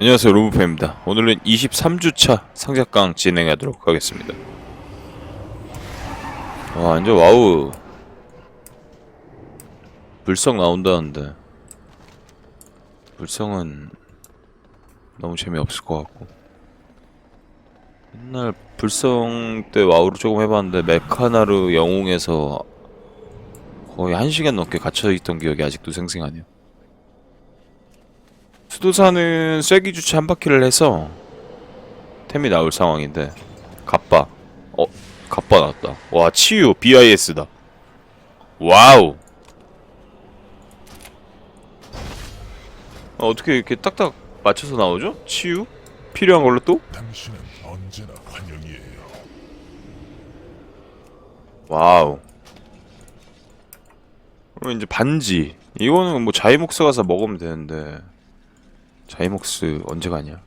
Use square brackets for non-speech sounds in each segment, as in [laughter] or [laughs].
안녕하세요 로브페입니다. 오늘은 23주차 상작강 진행하도록 하겠습니다. 와 완전 와우. 불성 나온다는데. 불성은 너무 재미없을 것 같고. 옛날 불성 때 와우를 조금 해봤는데 메카나르 영웅에서 거의 1시간 넘게 갇혀있던 기억이 아직도 생생하네요 수도사는 쐐기 주차 한 바퀴를 해서 템이 나올 상황인데 갑바 어 갑바 나왔다 와 치유 BIS다 와우 어, 어떻게 이렇게 딱딱 맞춰서 나오죠? 치유? 필요한 걸로 또? 당신은 언제나 환영이에요. 와우 그럼 이제 반지 이거는 뭐 자이목스 가서 먹으면 되는데 자이목스 언제 가냐?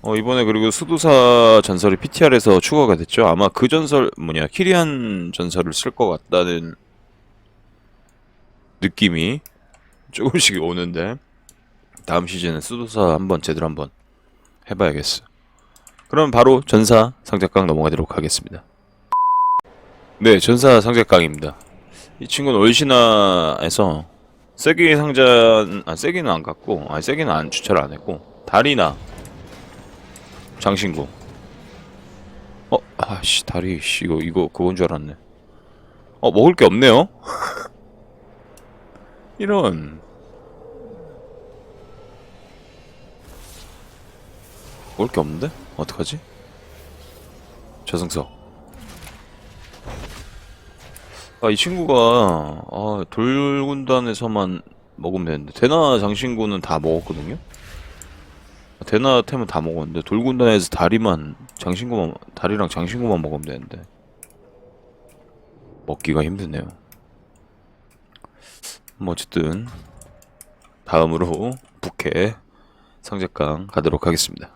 어 이번에 그리고 수도사 전설이 PTR에서 추가가 됐죠. 아마 그 전설 뭐냐 키리안 전설을 쓸 것 같다는 느낌이 조금씩 [laughs] 오는데 다음 시즌은 수도사 한번 제대로 한번 해봐야겠어. 그럼 바로 전사 상작강 넘어가도록 하겠습니다. 네, 전사 상작강입니다. 이 친구는 올신화에서 세기 상자, 아 세기는 안 갔고, 아 세기는 안 주차를 안 했고, 다리나 장신구. 어, 아씨 다리, 씨 이거 이거 그건 줄 알았네. 어 먹을 게 없네요. [laughs] 이런. 먹을 게 없는데? 어떡하지? 저승석. 아, 이 친구가, 아, 돌군단에서만 먹으면 되는데, 대나 장신구는 다 먹었거든요? 대나 템은 다 먹었는데, 돌군단에서 다리만, 장신구만, 다리랑 장신구만 먹으면 되는데, 먹기가 힘드네요. 뭐, 어쨌든, 다음으로, 부캐 상작강 가도록 하겠습니다.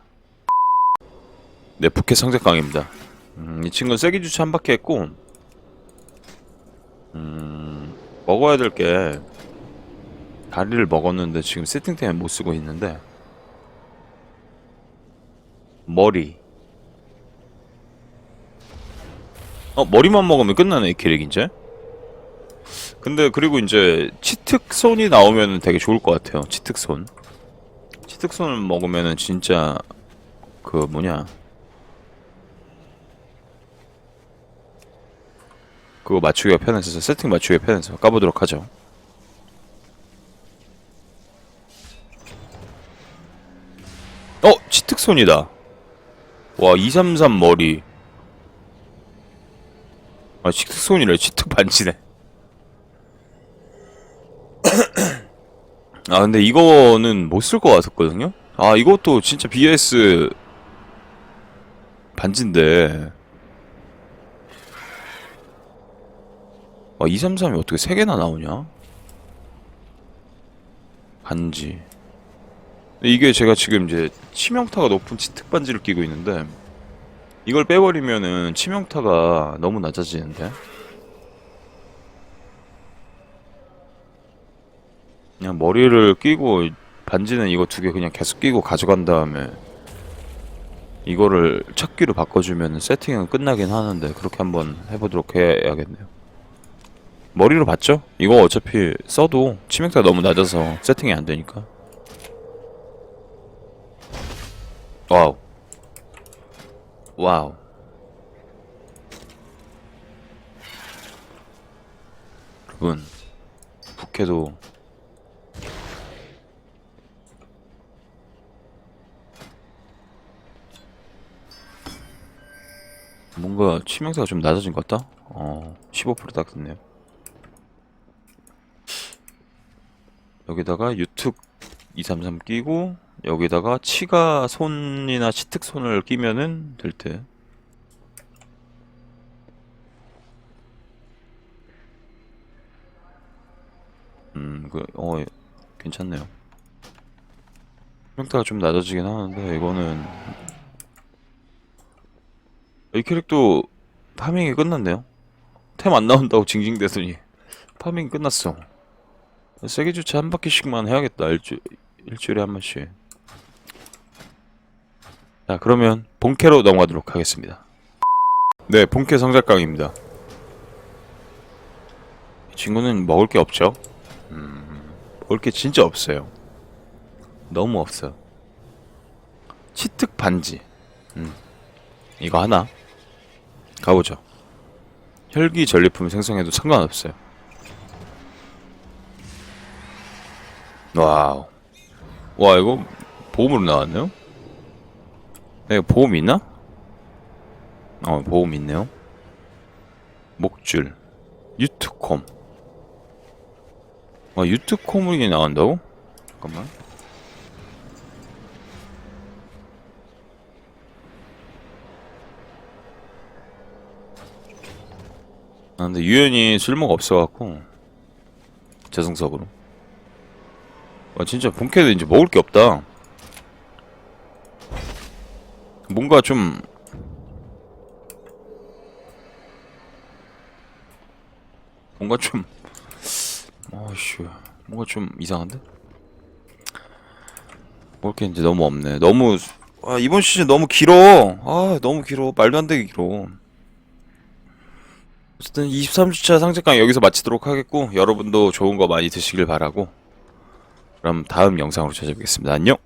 네, 부캐 상작강입니다. 음, 이 친구는 세기 주차 한 바퀴 했고, 음, 먹어야 될 게 다리를 먹었는데 지금 세팅 때문에 못 쓰고 있는데 머리. 어 머리만 먹으면 끝나네 이 캐릭 이제? 근데 그리고 이제 치특손이 나오면 되게 좋을 것 같아요 치특손. 치특손을 먹으면은 진짜 그 뭐냐 그거 맞추기가 편해서 세팅 맞추기가 편해서 까보도록 하죠. 어! 치특손이다. 와, 233 머리. 아, 치특손이래. 치특 반지네. [coughs] 아, 근데 이거는 못 쓸 것 같았거든요? 아, 이것도 진짜 BS 반지인데. 아, 233이 어떻게 3개나 나오냐? 반지. 이게 제가 지금 이제 치명타가 높은 치특 반지를 끼고 있는데 이걸 빼버리면은 치명타가 너무 낮아지는데 그냥 머리를 끼고 반지는 이거 두 개 그냥 계속 끼고 가져간 다음에 이거를 찾기로 바꿔주면 세팅은 끝나긴 하는데 그렇게 한번 해보도록 해야겠네요. 머리로 봤죠? 이거 어차피 써도 치명타가 너무 낮아서 세팅이 안 되니까. 와우. 와우. 여러분, 부캐도 뭔가 치명타가 좀 낮아진 것 같다? 어, 15%딱 됐네요. 여기다가 유특 233 끼고 여기다가 치가 손이나 치특 손을 끼면은 될 듯. 음, 그, 어, 괜찮네요. 평타가 좀 낮아지긴 하는데, 이거는. 이 캐릭도 파밍이 끝났네요. 템 안 나온다고 징징대더니, 파밍이 끝났어. 세계 주차 한 바퀴씩만 해야겠다. 일주, 일주일에 한 번씩. 자 그러면 본캐로 넘어가도록 하겠습니다. 네 본캐 성작강입니다. 이 친구는 먹을 게 없죠? 음, 먹을 게 진짜 없어요. 너무 없어요 치특 반지. 음, 이거 하나? 가보죠. 혈기 전리품 생성해도 상관없어요 와우 와 이거 보험으로 나왔네요 네, 보험 있나? 어, 보험 있네요. 목줄, 유트콤. 아, 유트콤이 나온다고? 잠깐만. 아, 근데 유연이 쓸모가 없어갖고. 재성석으로. 아, 진짜 본캐도 이제 먹을 게 없다. 뭔가 좀 뭔가 좀 [laughs] 아씨. 뭔가 좀 이상한데? 먹을 게 이제 너무 없네. 너무 아 이번 시즌 너무 길어. 아 너무 길어. 말도 안 되게 길어. 어쨌든 23주차 상책강 여기서 마치도록 하겠고 여러분도 좋은 거 많이 드시길 바라고 그럼 다음 영상으로 찾아뵙겠습니다. 안녕